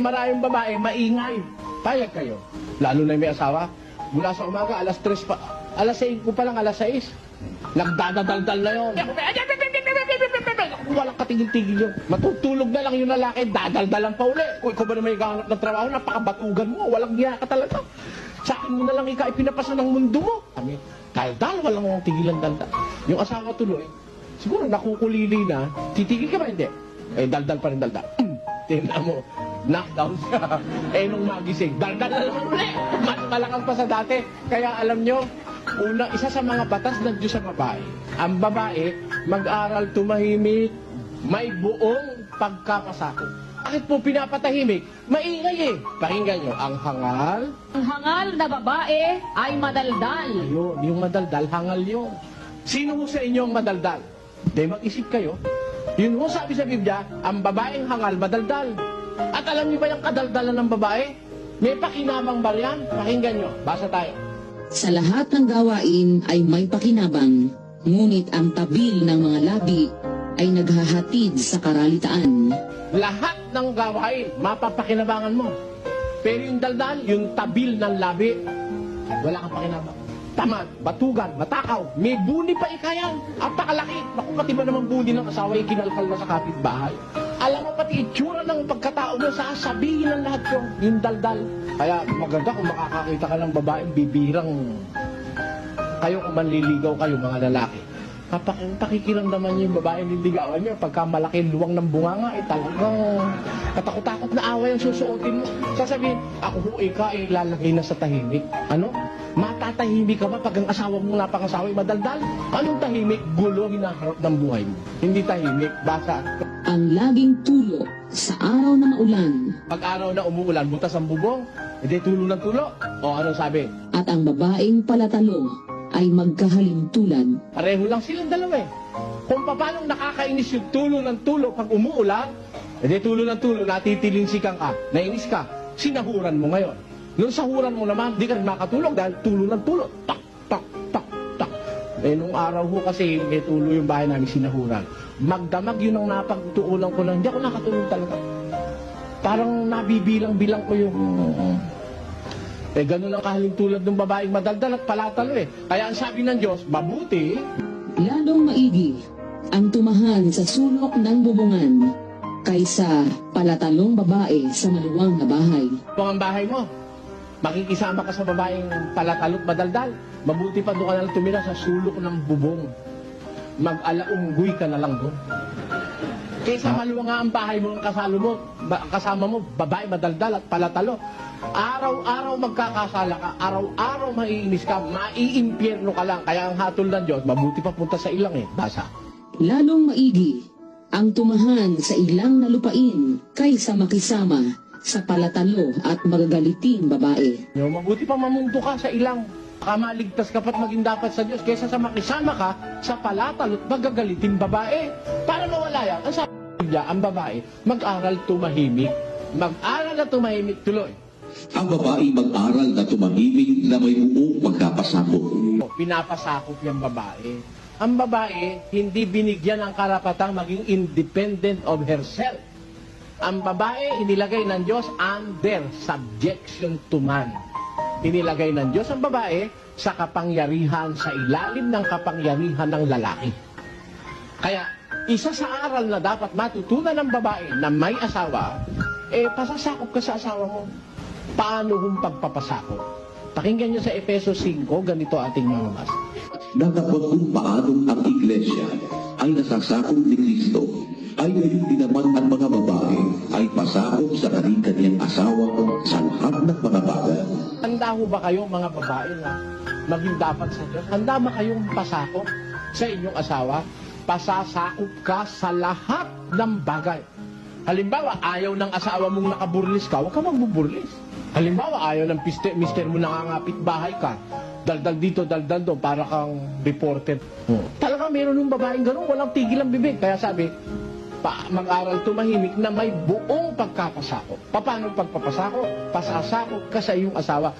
Maraming babae, maingay. Payag kayo. Lalo na may asawa. Mula sa umaga, alas 3 pa. Alas 6 ko pa lang, alas 6. Nagdadadaldal na yun. Walang katigil-tigil yun. Matutulog na lang yung lalaki, dadaldalan pa uli. Kung ikaw ba naman ikahanap ng trabaho, napakabatugan mo. Walang giya ka talaga. Sa akin mo na lang ikaw ipinapasa ng mundo mo. Kami, daldal, walang tigilan daldal. Yung asawa tuloy, siguro nakukulili na, titigil ka ba hindi? Eh, daldal pa rin daldal. Tingnan mo, knockdown siya. Eh, nung magising, daldal na naman ulit. Mas malakas pa sa dati. Kaya alam nyo, una, isa sa mga batas ng Diyos sa babae. Ang babae, mag-aral tumahimik, may buong pagkakasakot. Bakit po pinapatahimik? Maingay eh. Pakinggan nyo, ang hangal, Ang hangal na babae ay madaldal. yun, yung madaldal, hangal yun. Sino ho sa inyo ang madaldal? Di mag-isip kayo. Yun ho sabi sa Biblia, ang babaeng hangal, madaldal. At alam niyo ba yung kadaldalan ng babae? May pakinabang ba yan? Pakinggan nyo, basa tayo. Sa lahat ng gawain ay may pakinabang, ngunit ang tabil ng mga labi ay naghahatid sa karalitaan. Lahat ng gawain, mapapakinabangan mo. Pero yung daldal, yung tabil ng labi, wala kang pakinabang. Tamad, batugan, matakaw, may buni pa ikayan. Ang pakalaki. Naku, pati ba naman buni ng asawa yung kinalkal mo sa kapitbahay? Alam mo pati itsura ng pagkatao mo, sasabihin ng lahat yung, yung. Kaya maganda kung makakakita ka ng babaeng bibirang kayo kung manliligaw kayo mga lalaki. Papak pakikiramdaman niyo yung babae niligawan niyo pagka malaki luwang ng bunganga eh talagang katakot-takot na away ang susuotin mo. Sasabihin, ako ho ika eh lalagay na sa tahimik. Ano? Matatahimik ka ba pag ang asawa mo napangasawa ay madaldal? Anong tahimik? Gulo hinaharap ng buhay mo. Hindi tahimik, basa. Ang laging tulo sa araw na maulan Pag araw na umuulan, butas ang bubong, hindi tulo ng tulo. O anong sabi? at ang babaeng palatalo ay magkahalintulad. Pareho lang silang dalawa eh. Kung paano nakakainis yung tulo ng tulo pag umuulan, edi tulo ng tulo, natitilinsikan ka, nainis ka, sinahuran mo ngayon. Nung sahuran mo naman, di ka rin makatulog dahil tulo ng tulo. Tak, tak, tak, tak. Eh, nung araw ho kasi may tulo yung bahay namin sinahuran. Magdamag yun ang napagtuunan ko lang. Hindi ako nakatulog talaga. Parang nabibilang-bilang ko yung... Eh, ganun ang kahaling tulad ng babaeng madaldal at palatalo eh. Kaya ang sabi ng Diyos, mabuti, Lalong maigi ang tumahan sa sulok ng bubungan kaysa palatalong babae sa maluwang na bahay. kung ang bahay mo, makikisama ka sa babaeng palatalot madaldal. Mabuti pa doon ka na lang tumira sa sulok ng bubong. Mag-alaunggoy ka na lang doon. Kaysa maluwa nga ang bahay mo, ang kasalo mo, ba- kasama mo, babae madaldal at palatalo. Araw-araw magkakasala ka, araw-araw maiinis ka, maiimpyerno ka lang. Kaya ang hatol ng Diyos, mabuti pa punta sa ilang eh. Basa. Lalong maigi ang tumahan sa ilang na lupain kaysa makisama sa palatalo at magagaliting babae. Yo, mabuti pa mamundo ka sa ilang. Baka maligtas ka pa't maging dapat sa Diyos kaysa sa makisama ka sa palatalot magagaliting babae. Para mawala yan, ang sabi Biblia, ang babae, mag-aral tumahimik. Mag-aral na tumahimik tuloy. Ang babae mag-aral na tumahimik na may buong pagkapasakot. O, Pinapasakop yung babae. Ang babae, hindi binigyan ng karapatang maging independent of herself. Ang babae, inilagay ng Diyos under subjection to man. Inilagay ng Diyos ang babae sa kapangyarihan, sa ilalim ng kapangyarihan ng lalaki. Kaya, isa sa aral na dapat matutunan ng babae na may asawa, eh, pasasakop ka sa asawa mo. Paano hong pagpapasakop? Pakinggan nyo sa Efeso 5, ganito ating mga mas. Nagabot kung paanong ang iglesia ay nasasakop ni Kristo, ay gayon din naman ang mga babae ay pasakop sa kanyang asawa sa lahat ng mga bagay. Handa ho ba kayo mga babae na maging dapat sa Diyos? Handa ba kayong pasakop sa inyong asawa? Pasasakop ka sa lahat ng bagay. Halimbawa, ayaw ng asawa mong nakaburlis ka, huwag ka magbuburlis. Halimbawa, ayaw ng piste, mister mo nangangapit bahay ka. Daldal dito, daldal doon, para kang reporter. Talaga meron ng babaeng ganun, walang tigil ang bibig. Kaya sabi, pa, mag-aral tumahimik na may buong pagkapasakop. Paano pagpapasakop? Pasasakop ka sa iyong asawa.